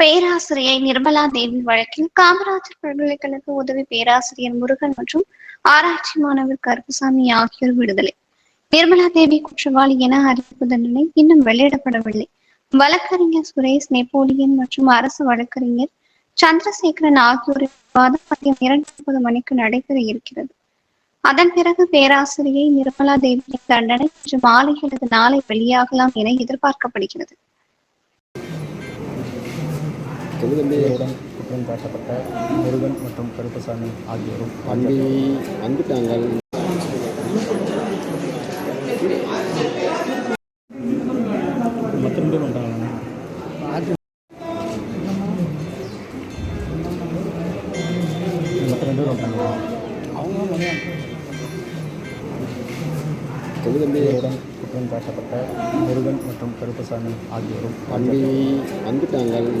பேராசிரியை நிர்மலா தேவி வழக்கில் காமராஜர் பல்கலைக்கழக உதவி பேராசிரியர் முருகன் மற்றும் ஆராய்ச்சி மாணவர் கருப்புசாமி ஆகியோர் விடுதலை. நிர்மலா தேவி குற்றவாளி என அறிவிப்பு தண்டனை இன்னும் வெளியிடப்படவில்லை. வழக்கறிஞர் சுரேஷ் நெப்போலியன் மற்றும் அரசு வழக்கறிஞர் சந்திரசேகரன் ஆகியோரின் விவாதம் மதியம் இரண்டு முப்பது மணிக்கு நடைபெற இருக்கிறது. அதன் பிறகு பேராசிரியை நிர்மலா தேவியின் தண்டனை இன்று மாலை அல்லது நாளை வெளியாகலாம் என எதிர்பார்க்கப்படுகிறது. இவருடன் குற்றம் சாட்டப்பட்ட முருகன் மற்றும் கருப்பசாமி ஆகியோரும் வண்டி வந்துட்டாங்க. மற்ற பேர் வந்தாங்க இவருடன் குற்றம் சாட்டப்பட்ட முருகன் மற்றும் கருப்பசாமி ஆகியோரும் வண்டி வந்துட்டாங்க.